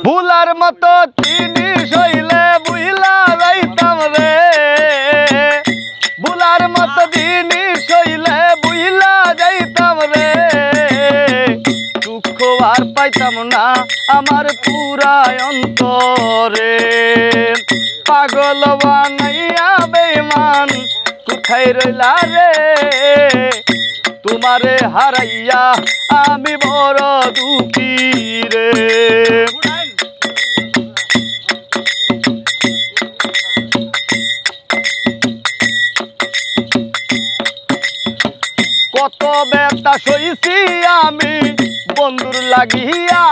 ভুলার মতো জিনিস হইলে বুইলা যাইতাম রে। ভুলার মতো জিনিস হইলে বুইলা যাইতাম রে। দুঃখ আর পাইতাম না আমার পুরা অন্তরে। পাগল বানাইয়া বেমান কোথায় রইলা রে? তোমারে হারাইয়া আমি বড় দুঃখী রে। কত ব্যথা সইছি আমি, বন্ধুর লাগিয়া।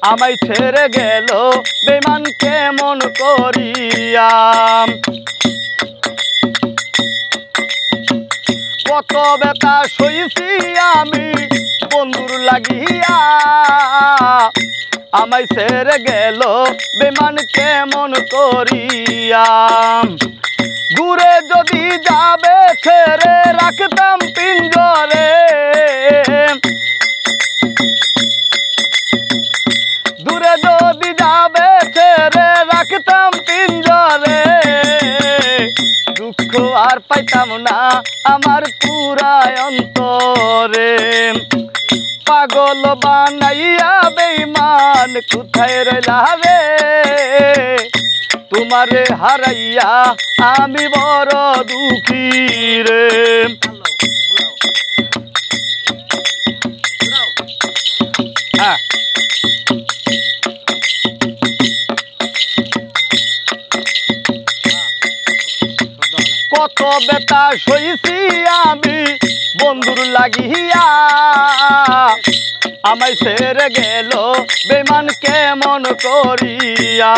আমায় ছেড়ে গেল বেমান কেমন করিয়া। কত ব্যথা সইছি আমি, বন্ধুর লাগিয়া। আমায় ছেড়ে গেল বেমান কেমন করিয়া। যদি যাবে, ছেড়ে রাখতাম পিঞ্জরে। দূরে যদি যাবে, ছেড়ে রাখতাম পিঞ্জরে। দুঃখ আর পাইতাম না আমার পুরা অন্তরে। পাগল বানাইয়া বেইমান কোথায় রইলা তোমারে হারাইয়া আমি বড় দুঃখী রে। হ্যাঁ। কত বেতা সইছি আমি বন্ধুর লাগিয়া। আমায় সেরে গেল বেমান কেমন করিয়া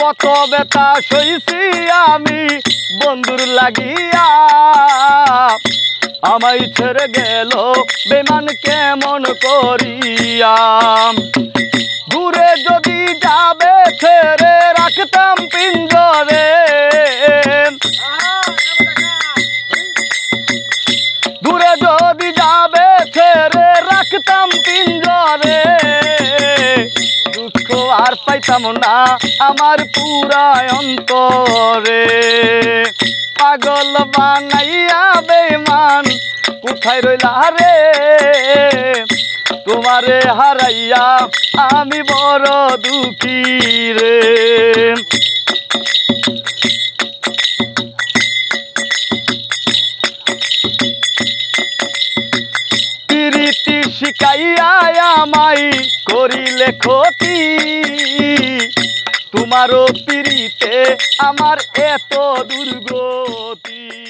কত বেতা সইছি আমি, বন্ধুর লাগিয়া। আমায় ছেড়ে গেল বেমান কেমন করিয়া দূরে যদি যাবে ছেড়ে রাখতাম পিঞ্জরে। দূরে যদি যাবে ছেড়ে রাখতাম পিঞ্জরে। আর পাইতাম না আমার পুরা অন্তরে। পাগল বানাইয়া বেমান কোথায় রইলা রে? তোমারে হারাইয়া আমি বড় দুঃখী রে। প্রীতি আমাই করিলে ক্ষতি। তোমারও পিড়িতে আমার এত দুর্গতি।